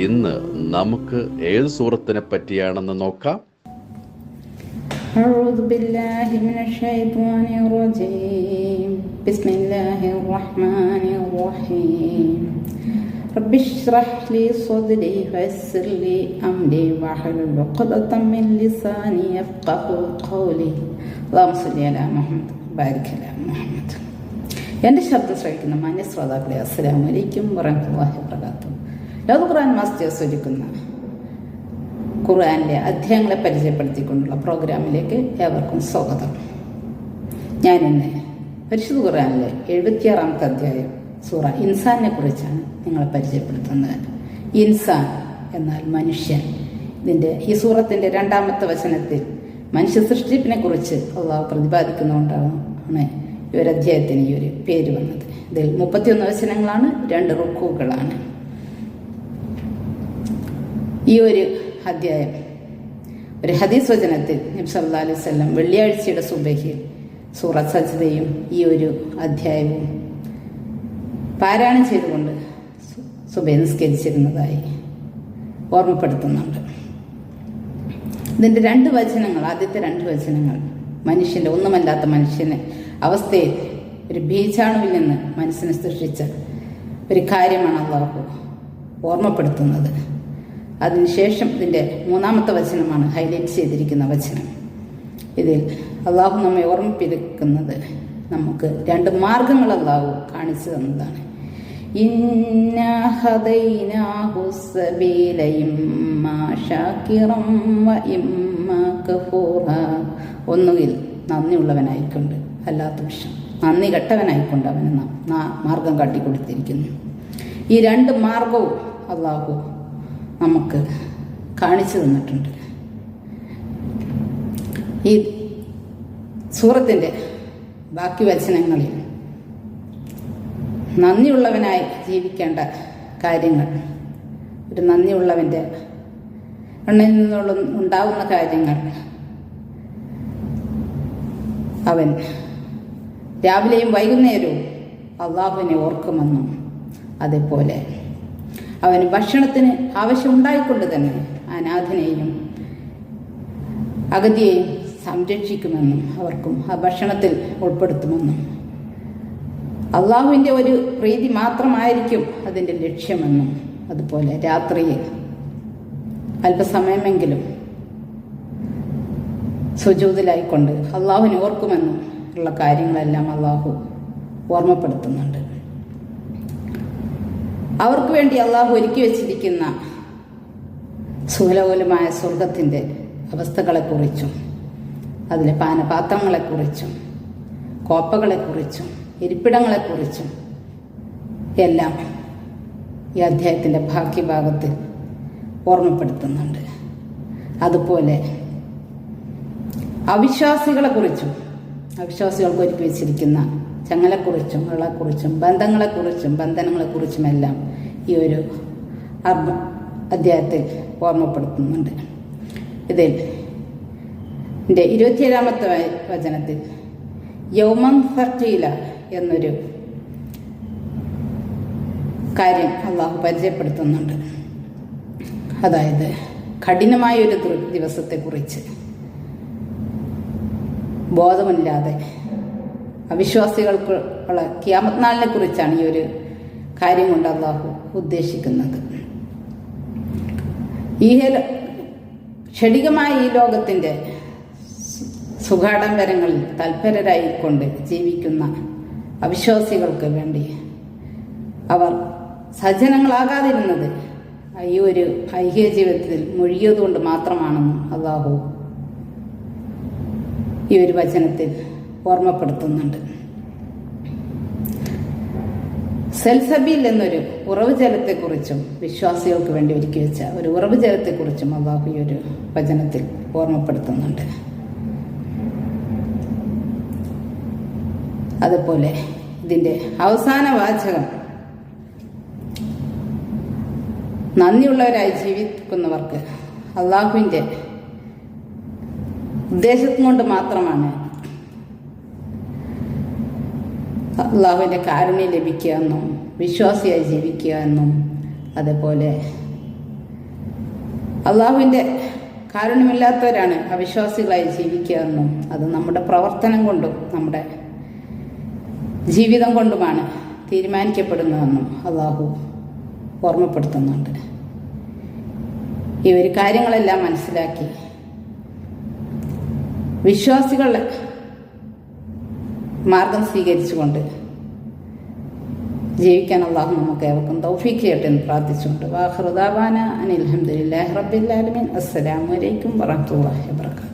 ഇന്ന് നമുക്ക് ഏത് സൂറത്തിനെ പറ്റിയാണെന്ന് നോക്കാം أعوذ بالله من الشيطان الرجيم بسم الله الرحمن الرحيم رب اشرح لي صدري ويسر لي أمري واحلل عقدة من لساني يفقه قولي اللهم صل على محمد بارك على محمد എൻ്റെ ശബ്ദം ശ്രവിക്കുന്ന മാന്യ ശ്രോതാക്കളെ അസ്സലാമു അലൈക്കും വറഹ്മത്തുള്ളാഹി വബറകാതുഹു ലോക ഖുർആൻ മാസ്റ്റേഴ്സ് ഒരുക്കുന്ന ഖുർആനിലെ അധ്യായങ്ങളെ പരിചയപ്പെടുത്തിക്കൊണ്ടുള്ള പ്രോഗ്രാമിലേക്ക് ഏവർക്കും സ്വാഗതം. ഞാൻ ഇന്ന് പരിശുദ്ധ ഖുർആനിലെ എഴുപത്തിയാറാമത്തെ അധ്യായം സൂറ ഇൻസാനെ കുറിച്ചാണ് നിങ്ങളെ പരിചയപ്പെടുത്തുന്നത്. ഇൻസാൻ എന്നാൽ മനുഷ്യൻ. ഇതിന്റെ ഈ സൂറത്തിന്റെ രണ്ടാമത്തെ വചനത്തിൽ മനുഷ്യ സൃഷ്ടിപ്പിനെ കുറിച്ച് അള്ളാഹ് പ്രതിപാദിക്കുന്നതുകൊണ്ടാണ് ആണ് ഈ ഒരു അധ്യായത്തിന് ഈ ഒരു പേര് വന്നത്. ഇതിൽ മുപ്പത്തിയൊന്ന് വചനങ്ങളാണ് രണ്ട് റുക്കുകളാണ്. ഈ ഒരു അധ്യായം. ഒരു ഹദീസ് വചനത്തിൽ നബി സല്ലല്ലാഹു അലൈഹി വസല്ലം വെള്ളിയാഴ്ചയുടെ സുബഹിൽ സൂറത്ത് സജ്ജതയും ഈ ഒരു അധ്യായവും പാരായണം ചെയ്തുകൊണ്ട് സുബൈ നിസ്കരിച്ചിരുന്നതായി ഓർമ്മപ്പെടുത്തുന്നുണ്ട്. ഇതിന്റെ രണ്ട് വചനങ്ങൾ ആദ്യത്തെ രണ്ട് വചനങ്ങൾ മനുഷ്യന്റെ ഒന്നുമല്ലാത്ത മനുഷ്യനെ അവസ്ഥയിൽ ഒരു ബീജാണുവിൽ നിന്ന് മനസ്സിനെ സൃഷ്ടിച്ച ഒരു കാര്യമാണ് അള്ളാഹു ഓർമ്മപ്പെടുത്തുന്നത്. അതിനുശേഷം ഇതിന്റെ മൂന്നാമത്തെ വചനമാണ് ഹൈലൈറ്റ് ചെയ്തിരിക്കുന്ന വചനം. ഇതിൽ അള്ളാഹു നമ്മെ ഓർമ്മിപ്പിക്കുന്നത് നമുക്ക് രണ്ട് മാർഗങ്ങൾ അള്ളാഹു കാണിച്ചു തന്നതാണ്. ഒന്നുകിൽ നന്ദിയുള്ളവനായിക്കൊണ്ട് അല്ലാത്ത പക്ഷം നന്ദി കെട്ടവനായിക്കൊണ്ട് അവന് മാർഗം കാട്ടിക്കൊടുത്തിരിക്കുന്നു. ഈ രണ്ട് മാർഗവും അള്ളാഹു നമുക്ക് കാണിച്ചു തന്നിട്ടുണ്ട്. ഈ സൂറത്തിന്റെ ബാക്കി വചനങ്ങളിൽ നന്ദിയുള്ളവനായി ജീവിക്കേണ്ട കാര്യങ്ങൾ ഒരു നന്ദിയുള്ളവന്റെ എണ്ണയിൽ നിന്നുള്ള ഉണ്ടാകുന്ന കാര്യങ്ങൾ അവൻ രാവിലെയും വൈകുന്നേരവും അള്ളാഹുവിനെ ഓർക്കുമെന്നും അതേപോലെ അവന് ഭക്ഷണത്തിന് ആവശ്യമുണ്ടായിക്കൊണ്ട് തന്നെ അനാഥനെയും അഗതിയെയും സംരക്ഷിക്കുമെന്നും അവർക്കും ആ ഭക്ഷണത്തിൽ ഉൾപ്പെടുത്തുമെന്നും. അള്ളാഹുവിന്റെ ഒരു പ്രീതി മാത്രമായിരിക്കും അതിന്റെ ലക്ഷ്യമെന്നും. അതുപോലെ രാത്രിയിൽ അല്പസമയമെങ്കിലും സുജൂതിലായിക്കൊണ്ട് അള്ളാഹുവിനെ ഓർക്കുമെന്നും ഉള്ള കാര്യങ്ങളെല്ലാം അള്ളാഹു ഓർമ്മപ്പെടുത്തുന്നുണ്ട്. അവർക്ക് വേണ്ടി അള്ളാഹു ഒരുക്കി വച്ചിരിക്കുന്ന സുലകുലമായ സ്വർഗത്തിന്റെ അവസ്ഥകളെക്കുറിച്ചും അതിലെ പാനപാത്രങ്ങളെക്കുറിച്ചും കോപ്പകളെക്കുറിച്ചും ഇരിപ്പിടങ്ങളെക്കുറിച്ചും എല്ലാം ഈ അധ്യായത്തിന്റെ ബാക്കി ഭാഗത്ത് ഓർമ്മപ്പെടുത്തുന്നുണ്ട്. അതുപോലെ അവിശ്വാസികളെക്കുറിച്ചും അവിശ്വാസികൾക്ക് ഒരുക്കി വെച്ചിരിക്കുന്ന ചങ്ങലക്കുറിച്ചും ഉള്ളക്കുറിച്ചും ബന്ധങ്ങളെക്കുറിച്ചും ബന്ധനങ്ങളെക്കുറിച്ചുമെല്ലാം ഈ ഒരു അധ്യായത്തിൽ ഓർമ്മപ്പെടുത്തുന്നുണ്ട്. ഇതിൽ ഇരുപത്തിയേഴാമത്തെ വചനത്തിൽ യൗമം ഫർട്ടീല എന്നൊരു കാര്യം അള്ളാഹു പരിചയപ്പെടുത്തുന്നുണ്ട്. അതായത് കഠിനമായൊരു ദിവസത്തെക്കുറിച്ച് ബോധമില്ലാതെ അവിശ്വാസികൾക്ക് ഉള്ള ക്യാമത്നാളിനെ കുറിച്ചാണ് ഈ ഒരു കാര്യം കൊണ്ട് അള്ളാഹു ഉദ്ദേശിക്കുന്നത്. ഈ ക്ഷണികമായ ഈ ലോകത്തിന്റെ സുഖാടംബരങ്ങളിൽ തൽപരരായിക്കൊണ്ട് ജീവിക്കുന്ന അവിശ്വാസികൾക്ക് വേണ്ടി അവർ സജ്ജനങ്ങളാകാതിരുന്നത് ഈ ഒരു ഐഹിക ജീവിതത്തിൽ മുഴുകിയതുകൊണ്ട് മാത്രമാണെന്നും അള്ളാഹു ഈ ഒരു വചനത്തിൽ ഓർമ്മപ്പെടുത്തുന്നുണ്ട്. സെൽസബീൽ എന്നൊരു ഉറവ് ജലത്തെക്കുറിച്ചും വിശ്വാസികൾക്ക് വേണ്ടി ഒരുക്കി വെച്ച ഒരു ഉറവ് ജലത്തെക്കുറിച്ചും അള്ളാഹു ഈ ഒരു വചനത്തിൽ ഓർമ്മപ്പെടുത്തുന്നുണ്ട്. അതുപോലെ ഇതിന്റെ അവസാന വാചകം നന്ദിയുള്ളവരായി ജീവിക്കുന്നവർക്ക് അള്ളാഹുവിന്റെ ഉദ്ദേശം കൊണ്ട് മാത്രമാണ് അള്ളാഹുവിന്റെ കാരുണ്യം ലഭിക്കുക എന്നും വിശ്വാസിയായി ജീവിക്കുക എന്നും അതേപോലെ അള്ളാഹുവിന്റെ കാരുണ്യമില്ലാത്തവരാണ് അവിശ്വാസികളായി ജീവിക്കുക എന്നും അത് നമ്മുടെ പ്രവർത്തനം കൊണ്ടും നമ്മുടെ ജീവിതം കൊണ്ടുമാണ് തീരുമാനിക്കപ്പെടുന്നതെന്നും അള്ളാഹു ഓർമ്മപ്പെടുത്തുന്നുണ്ട്. ഈ ഒരു കാര്യങ്ങളെല്ലാം മനസ്സിലാക്കി വിശ്വാസികളുടെ മാർഗം സ്വീകരിച്ചുകൊണ്ട് ജീവിക്കാൻ അള്ളാഹു നമുക്ക് ഏവർക്കും തൗഫീഖ് എന്ന് പ്രാർത്ഥിച്ചുകൊണ്ട്. വാഹൃദാബാന അനിൽ അഹമ്മദില്ലാഹി റബ്ബിൽ ആലമീൻ. അസ്സലാമു അലൈക്കും വറഹ്മത്തുള്ളാഹി വബറകാതുഹു.